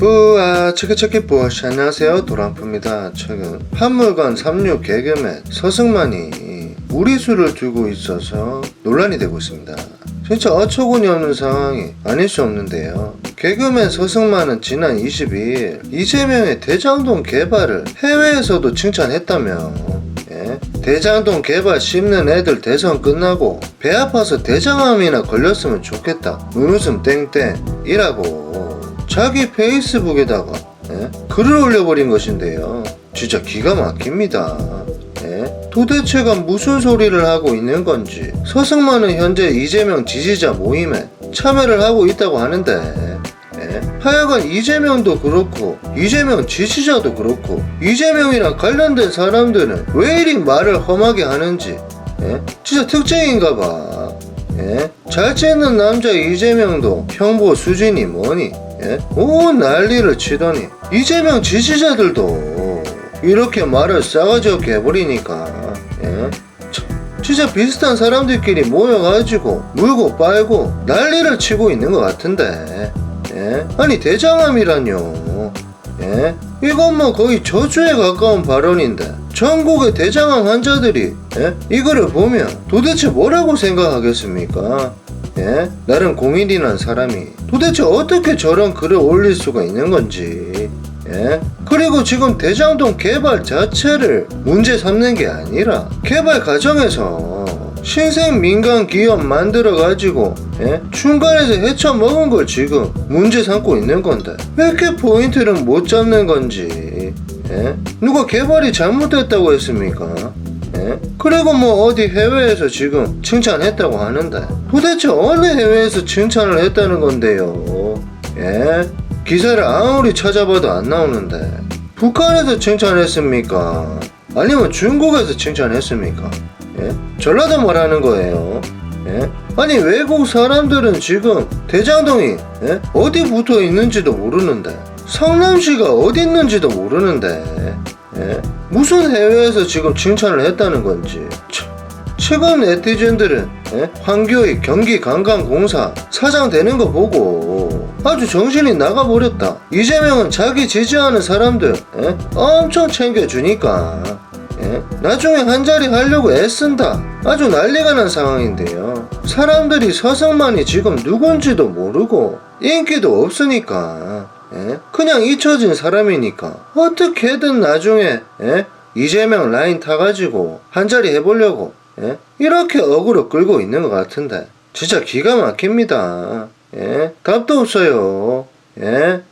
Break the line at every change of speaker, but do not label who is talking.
뿌아 체크체크 뿌아시 안녕하세요. 도란프입니다. 최근 판물관 36 개그맨 서승만이 무리수를 두고 있어서 논란이 되고 있습니다. 진짜 어처구니 없는 상황이 아닐 수 없는데요. 개그맨 서승만은 지난 22일 이재명의 대장동 개발을 해외에서도 칭찬했다며 예? 대장동 개발 씹는 애들 대선 끝나고 배 아파서 대장암이나 걸렸으면 좋겠다. 웃음 땡땡이라고 자기 페이스북에다가 예? 글을 올려버린 것인데요 진짜 기가 막힙니다 예? 도대체가 무슨 소리를 하고 있는 건지 서승만은 현재 이재명 지지자 모임에 참여를 하고 있다고 하는데 예? 하여간 이재명도 그렇고 이재명 지지자도 그렇고 이재명이랑 관련된 사람들은 왜 이리 말을 험하게 하는지 예? 진짜 특징인가 봐 예? 잘 찍는 남자 이재명도 형보 수준이 뭐니 예? 온 난리를 치더니 이재명 지지자들도 이렇게 말을 싸가지 없게 해버리니까 예? 참, 진짜 비슷한 사람들끼리 모여가지고 물고 빨고 난리를 치고 있는 것 같은데 예? 아니 대장암이라뇨 예? 이건 뭐 거의 저주에 가까운 발언인데 전국의 대장암 환자들이 예? 이거를 보면 도대체 뭐라고 생각하겠습니까? 예? 나름 공인이란 사람이 도대체 어떻게 저런 글을 올릴 수가 있는 건지 예? 그리고 지금 대장동 개발 자체를 문제 삼는 게 아니라 개발 과정에서 신생 민간 기업 만들어 가지고 예? 중간에서 헤쳐 먹은 걸 지금 문제 삼고 있는 건데 왜 이렇게 포인트를 못 잡는 건지 예? 누가 개발이 잘못됐다고 했습니까? 예? 그리고 뭐 어디 해외에서 지금 칭찬했다고 하는데 도대체 어느 해외에서 칭찬을 했다는 건데요? 예? 기사를 아무리 찾아봐도 안 나오는데 북한에서 칭찬했습니까? 아니면 중국에서 칭찬했습니까? 예? 전라도 말하는 거예요. 예? 아니 외국 사람들은 지금 대장동이 예? 어디 붙어 있는지도 모르는데 성남시가 어디 있는지도 모르는데 예? 무슨 해외에서 지금 칭찬을 했다는 건지 참, 최근 네티즌들은 예? 황교익 경기 관광공사 사장 되는 거 보고 아주 정신이 나가버렸다 이재명은 자기 지지하는 사람들 예? 엄청 챙겨주니까 예? 나중에 한 자리 하려고 애쓴다 아주 난리가 난 상황인데요 사람들이 서성만이 지금 누군지도 모르고 인기도 없으니까 예? 그냥 잊혀진 사람이니까 어떻게든 나중에 예? 이재명 라인 타가지고 한 자리 해보려고 예? 이렇게 어그로 끌고 있는 것 같은데 진짜 기가 막힙니다 예? 답도 없어요 예?